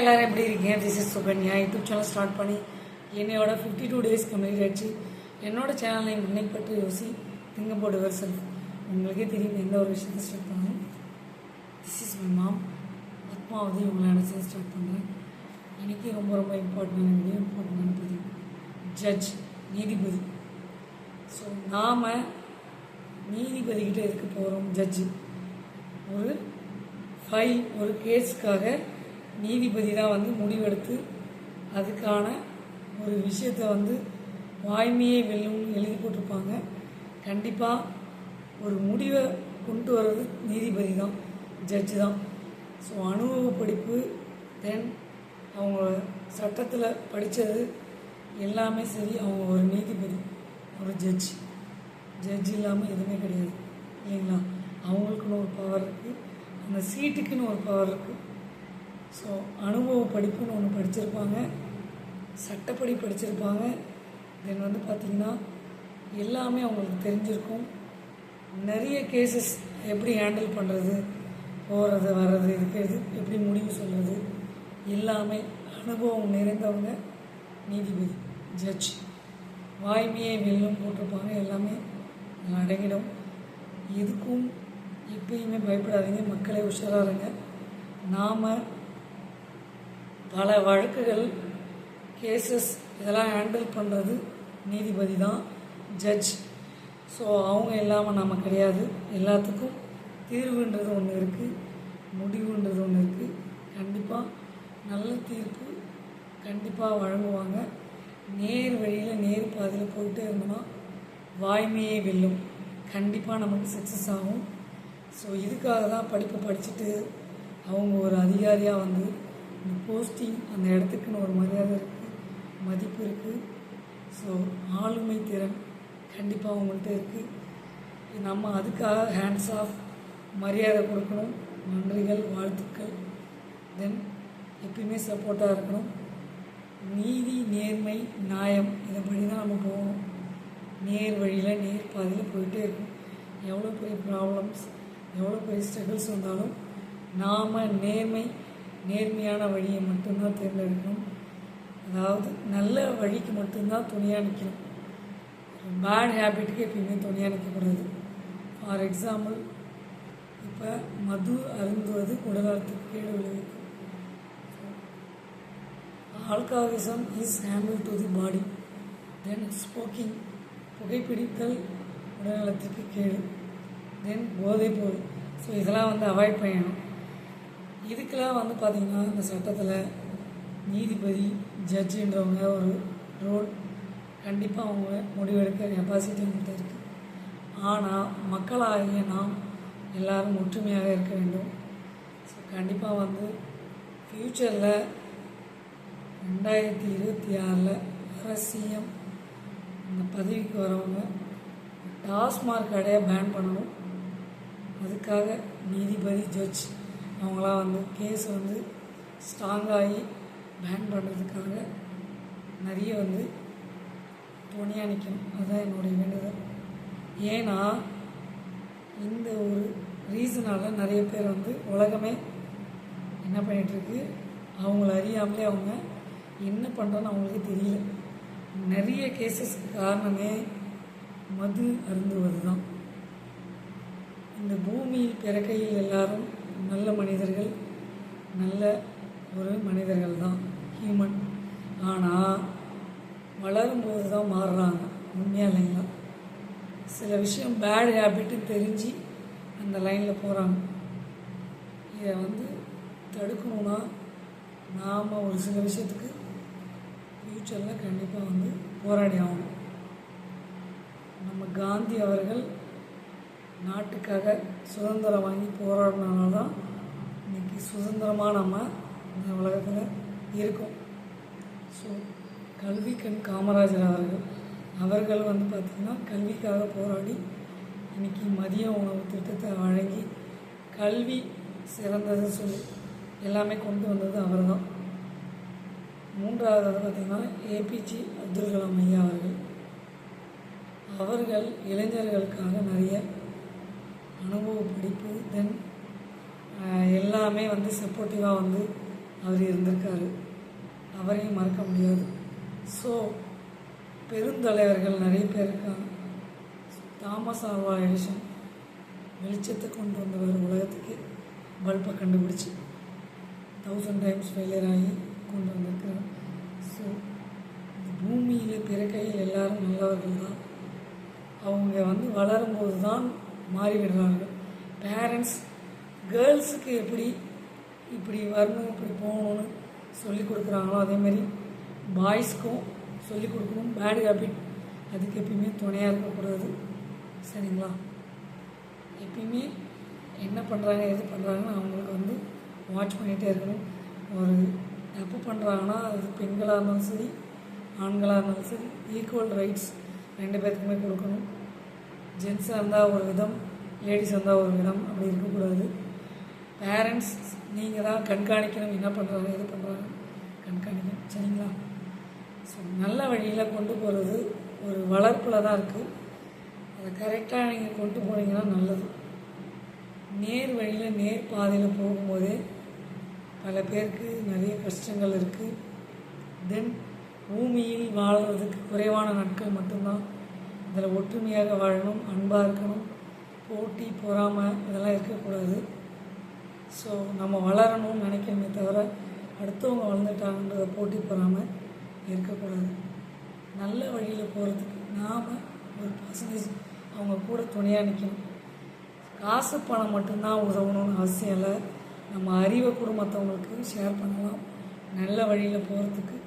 எல்லாரும் எப்படி இருக்கீங்க? This is Sukanya. YouTube channel start பண்ணி என்னையோட ஃபிஃப்டி டூ டேஸ் கம்ப்ளீட் ஆயிடுச்சு என்னோட சேனல் நேம் இன்னைக்கு பற்றி யோசி திங்க போடு வெர்சல் உங்களுக்கே தெரியும் எந்த ஒரு விஷயத்தை ஸ்டார்ட் பண்ணணும் this is my mom Padmavathi இவங்களை நினச்சி ஸ்டார்ட் பண்ணுறேன் எனக்கு ரொம்ப ரொம்ப இம்பார்ட்டண்டான வீடியோ இம்பார்ட்டண்டான பதிவு. ஜட்ஜ் நீதிபதி. ஸோ நாம் நீதிபதிக்கிட்ட எதுக்கு போகிறோம் ஜட்ஜு ஒரு ஃபைல் ஒரு கேஸுக்காக நீதிபதி தான் வந்து முடிவெடுத்து அதுக்கான ஒரு விஷயத்தை வந்து வாய்மையை வெல்லும்னு எழுதி போட்டிருப்பாங்க. கண்டிப்பாக ஒரு முடிவை கொண்டு வர்றது நீதிபதி தான் ஜட்ஜு தான். ஸோ அனுபவ படிப்பு தென் அவங்க சட்டத்தில் படித்தது எல்லாமே சரி அவங்க ஒரு நீதிபதி ஒரு ஜட்ஜ். ஜட்ஜ் இல்லாமல் எதுவுமே கிடையாது இல்லைங்களா? அவங்களுக்குன்னு ஒரு பவர் இருக்குது அந்த சீட்டுக்குன்னு ஒரு பவர் இருக்குது ஸோ அனுபவ படிப்புன்னு ஒன்று படிச்சிருப்பாங்க. சட்டப்படி படிச்சிருப்பாங்க. தென் வந்து பார்த்திங்கன்னா எல்லாமே அவங்களுக்கு தெரிஞ்சிருக்கும். நிறைய கேசஸ் எப்படி ஹேண்டில் பண்ணுறது போகிறது வர்றது இருக்கிறது எப்படி முடிவு சொல்கிறது எல்லாமே அனுபவம் நிறைந்தவங்க நீதிபதி ஜட்ஜ் வாய்மையை வெல்லும் போட்டிருப்பாங்க. எல்லாமே அடங்கிடும். எதுக்கும் எப்பயுமே பயப்படாதீங்க. மக்களே உஷாராக இருங்க. நாம் பல வழக்குகள் கேசஸ் இதெல்லாம் ஹேண்டில் பண்ணுறது நீதிபதி தான் ஜட்ஜ் ஸோ அவங்க இல்லாமல் நம்ம கிடையாது. எல்லாத்துக்கும் தீர்வுன்றது ஒன்று இருக்குது முடிவுன்றது ஒன்று இருக்குது கண்டிப்பாக நல்ல தீர்ப்பு கண்டிப்பாக வழங்குவாங்க. நேர் வழியில் நேர் பாதையில் போயிட்டே இருந்தோம்னா வாய்மையே வெல்லும். கண்டிப்பாக நமக்கு சக்ஸஸ் ஆகும். ஸோ இதுக்காக தான் படிப்பை படிச்சுட்டு அவங்க ஒரு அதிகாரியாக வந்து இந்த போஸ்டிங் அந்த இடத்துக்குன்னு ஒரு மரியாதை இருக்குது மதிப்பு இருக்குது ஸோ ஆளுமை திறன் கண்டிப்பாக அவங்கள்ட்ட இருக்குது நம்ம அதுக்காக ஹேண்ட்ஸ் ஆஃப் மரியாதை கொடுக்கணும். நன்றிகள் வாழ்த்துக்கள். தென் எப்பயுமே சப்போர்ட்டாக இருக்கணும். நீதி நேர்மை நியாயம் இதை படி தான் நம்ம போகணும் நேர் வழியில் நேர் பாதையில் போயிட்டே இருக்கும் எவ்வளோ பெரிய ப்ராப்ளம்ஸ் எவ்வளோ பெரிய ஸ்ட்ரகிள்ஸ் வந்தாலும் நாம் நேர்மை நேர்மையான வழியை மட்டும்தான் தேர்ந்தெடுக்கணும். அதாவது நல்ல வழிக்கு மட்டும்தான் துணியாக நிற்கணும் பேட் ஹேபிட்டுக்கு எப்பயுமே துணியாக நிற்கக்கூடாது ஃபார் எக்ஸாம்பிள் இப்போ மது அருந்துவது உடல்நலத்துக்கு கேடு விளைவிக்கும். Alcoholism is handle to the body than smoking புகைப்பிடித்தல் உடல்நலத்துக்கு கேடு. தென் போதைப்பொருள். ஸோ இதெல்லாம் வந்து அவாய்ட் பண்ணணும். இதுக்கெல்லாம் வந்து பார்த்திங்கன்னா இந்த சட்டத்தில் நீதிபதி ஜட்ஜுன்றவங்க ஒரு ரோல் கண்டிப்பாக அவங்க முடிவெடுக்க கெப்பாசிட்டி அவங்கள்ட்ட இருக்குது ஆனால் மக்களாகிய நாம் எல்லோரும் ஒற்றுமையாக இருக்க வேண்டும். ஸோ கண்டிப்பாக வந்து ஃப்யூச்சரில் ரெண்டாயிரத்தி இருபத்தி ஆறில் அரசியம் இந்த அந்த பதவிக்கு வரவங்க டாஸ்மார்க் கடையை பேன் பண்ணணும். அதுக்காக நீதிபதி ஜட்ஜ் அவங்களாம் வந்து கேஸ் வந்து ஸ்ட்ராங்காகி பேன் பண்ணுறதுக்காக நிறைய வந்து துணியாக நிற்கணும் அதுதான் என்னுடைய வேண்டுதல். ஏன்னா இந்த ஒரு ரீசனால் நிறைய பேர் வந்து உலகமே என்ன பண்ணிகிட்ருக்கு அவங்கள அறியாமலே அவங்க என்ன பண்ணுறோன்னு அவங்களுக்கு தெரியல. நிறைய கேசஸ்க்கு காரணமே மது அருந்துவது தான் இந்த பூமியில் பிறக்கையில் எல்லாரும் நல்ல மனிதர்கள் நல்ல ஒரு மனிதர்கள் தான் ஹியூமன் ஆனால் வளரும்போது தான் மாறுறாங்க. உண்மையாக இல்லைங்களா? சில விஷயம் பேட் ஹேபிட்டு தெரிஞ்சு அந்த லைனில் போகிறாங்க இதை வந்து தடுக்கணும்னா நாம் ஒரு சில விஷயத்துக்கு ஃப்யூச்சரில் கண்டிப்பாக வந்து போராடி ஆகணும். நம்ம காந்தி அவர்கள் நாட்டுக்காக சுதந்திரம் வாங்கி போராடினால தான் இன்றைக்கி சுதந்திரமாக நம்ம இந்த உலகத்தில் இருக்கோம். ஸோ கல்வி கண் காமராஜர் அவர்கள் அவர்கள் வந்து பார்த்திங்கன்னா கல்விக்காக போராடி இன்றைக்கி மதிய உணவு திட்டத்தை வழங்கி கல்வி சிறந்தது சொல்லி எல்லாமே கொண்டு வந்தது அவர் தான் மூன்றாவது பார்த்திங்கன்னா ஏபிஜே அப்துல் கலாம் ஐயா அவர்கள். அவர்கள் இளைஞர்களுக்காக நிறைய அனுபவ படிப்பு தென் எல்லாமே வந்து சப்போர்ட்டிவாக வந்து அவர் இருந்திருக்காரு. அவரையும் மறக்க முடியாது. ஸோ பெருந்தலைவர்கள் நிறைய பேர் இருக்காங்க தாமஸ் ஆல்வா எடிஷன் வெளிச்சத்தை கொண்டு வந்தவர் உலகத்துக்கு பல்பை கண்டுபிடிச்சி தௌசண்ட் டைம்ஸ் ஃபெயிலியர் ஆகி கொண்டு வந்திருக்கிறார். ஸோ பூமியில் பிறக்கையில் எல்லாரும் நல்லவர்கள் தான் அவங்க வந்து வளரும்போது தான் மாறிவிடுறார்கள் பேரண்ட்ஸ் கேர்ள்ஸுக்கு எப்படி இப்படி வரணும் இப்படி போகணும்னு சொல்லி கொடுக்குறாங்களோ அதேமாரி பாய்ஸ்க்கும் சொல்லி கொடுக்கணும். பேட் ஹேபிட் அதுக்கு எப்பயுமே துணையாக இருக்கக்கூடாது. சரிங்களா? எப்பயுமே என்ன பண்ணுறாங்க எது பண்ணுறாங்கன்னு அவங்களுக்கு வந்து வாட்ச் பண்ணிகிட்டே இருக்கணும். ஒரு தப்பு பண்ணுறாங்கன்னா அது பெண்களாக இருந்தாலும் சரி ஆண்களாக இருந்தாலும் சரி ஈக்குவல் ரைட்ஸ் ரெண்டு பேர்த்துக்குமே கொடுக்கணும். ஜென்ஸாக இருந்தால் ஒரு விதம் லேடிஸ் இருந்தால் ஒரு விதம் அப்படி இருக்கக்கூடாது. பேரண்ட்ஸ் நீங்கள் தான் கண்காணிக்கணும் என்ன பண்ணுறாங்க எது பண்ணுறாங்க கண்காணிக்கணும் சரிங்களா? ஸோ நல்ல வழியில் கொண்டு போகிறது ஒரு வளர்ப்பில் தான் இருக்குது அதை கரெக்டாக நீங்கள் கொண்டு போனீங்கன்னா நல்லது. நேர் வழியில் நேர் பாதையில் போகும்போதே பல பேருக்கு நிறைய கஷ்டங்கள் இருக்குது தென் பூமியில் வாழ்கிறதுக்கு குறைவான நாட்கள் மட்டும்தான். அதில் ஒற்றுமையாக வாழணும் அன்பாக இருக்கணும். போட்டி பொறாமை இதெல்லாம் இருக்கக்கூடாது. ஸோ நம்ம வளரணும்னு நினைக்கணுமே தவிர அடுத்தவங்க வளர்ந்துட்டாங்கன்றத போட்டி பொறாமல் இருக்கக்கூடாது. நல்ல வழியில் போகிறதுக்கு நாம் ஒரு பர்சன்டேஜ் அவங்க கூட துணையாக நிற்கணும் காசு பணம் மட்டும்தான் உதவணும்னு அவசியம் இல்லை. நம்ம அறிவை கூட மற்றவங்களுக்கு ஷேர் பண்ணலாம். நல்ல வழியில் போகிறதுக்கு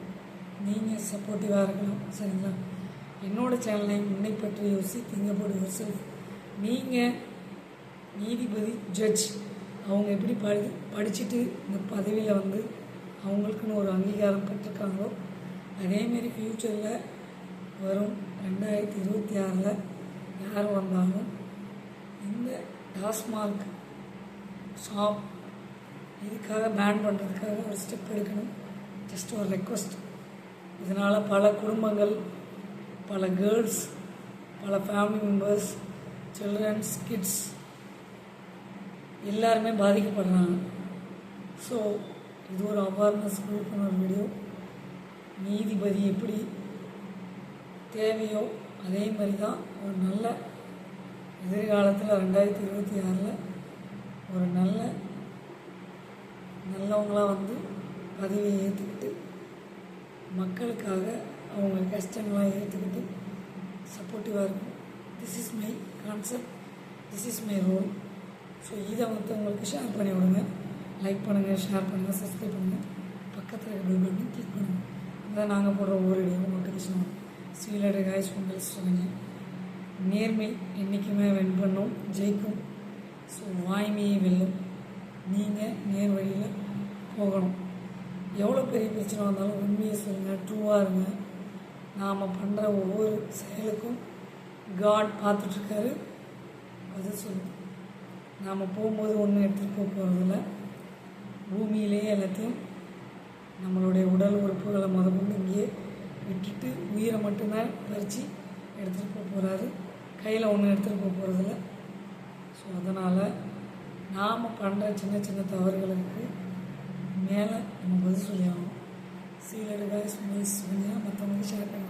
நீங்கள் சப்போர்ட்டிவாக இருக்கலாம். சரிங்களா? என்னோடய சேனலை முன்னை பற்றி யோசி திங்கப்போடு யோசி நீங்கள் நீதிபதி ஜட்ஜ் அவங்க எப்படி படி படிச்சுட்டு இந்த பதவியில் வந்து அவங்களுக்குன்னு ஒரு அங்கீகாரம் பெற்றிருக்காங்களோ அதேமாரி ஃப்யூச்சரில் வரும் ரெண்டாயிரத்தி இருபத்தி ஆறில் யார் வந்தாலும் இந்த டாஸ்மார்க் ஷாப் இதுக்காக பேன் பண்ணுறதுக்காக ஒரு ஸ்டெப் எடுக்கணும். ஜஸ்ட் ஒரு ரெக்வஸ்ட் இதனால் பல குடும்பங்கள் பல கேர்ள்ஸ் பல ஃபேமிலி மெம்பர்ஸ் சில்ட்ரன்ஸ் கிட்ஸ் எல்லாருமே பாதிக்கப்படுறாங்க. ஸோ இது ஒரு அவேர்னஸ் விழிப்புணர்வு வீடியோ நீதிபதி எப்படி தேவையோ அதே மாதிரி தான் ஒரு நல்ல எதிர்காலத்தில் ரெண்டாயிரத்தி இருபத்தி ஆறில் ஒரு நல்ல நல்லவங்களாக வந்து பதவியை ஏற்றுக்கிட்டு மக்களுக்காக அவங்க கஷ்டங்களாக ஏற்றுக்கிட்டு சப்போர்ட்டிவாக இருக்கும். This is my concept this is my role so இதை மற்றவங்களுக்கு ஷேர் பண்ணி விடுங்க. லைக் பண்ணுங்கள் ஷேர் பண்ணுங்கள் சப்ஸ்கிரைப் பண்ணுங்கள் பக்கத்தில் இருக்க பெல் பட்டன் கிளிக் பண்ணுங்கள் அதான் நாங்கள் போடுற ஒவ்வொரு இடையும் நோட்டிஃபிகேஷன் வரும். சீலடு காய்ஸ் உங்கள் சொல்லுங்க. நேர்மை என்றைக்குமே வென் பண்ணும். ஜெயிக்கும். ஸோ வாய்மையை வெல்லும் நீங்கள் நேர் வழியில் போகணும். எவ்வளோ பெரிய பிரச்சனை வந்தாலும் உண்மையை சொல்லுங்கள் ட்ரூவாக இருங்க. நாம் பண்ணுற ஒவ்வொரு செயலுக்கும் காட் பார்த்துட்ருக்காரு. பதில் சொல்லுது. நாம் போகும்போது ஒன்றும் எடுத்துகிட்டு போக போகிறதில்ல பூமியிலேயே எல்லாத்தையும் நம்மளுடைய உடல் உறுப்புகளை முத கொண்டு இங்கேயே விட்டுட்டு உயிரை மட்டும்தான் பறித்து எடுத்துகிட்டு போக போகிறாரு கையில் ஒன்றும் எடுத்துகிட்டு போக போகிறதில்ல ஸோ அதனால் நாம் பண்ணுற சின்ன சின்ன தவறுகளுக்கு மேலே நம்ம பதில் சொல்லி ஆகணும். சீலடுகாய் சொல்லி சொல்லி மற்றவங்களுக்கு ஷேர் பண்ணி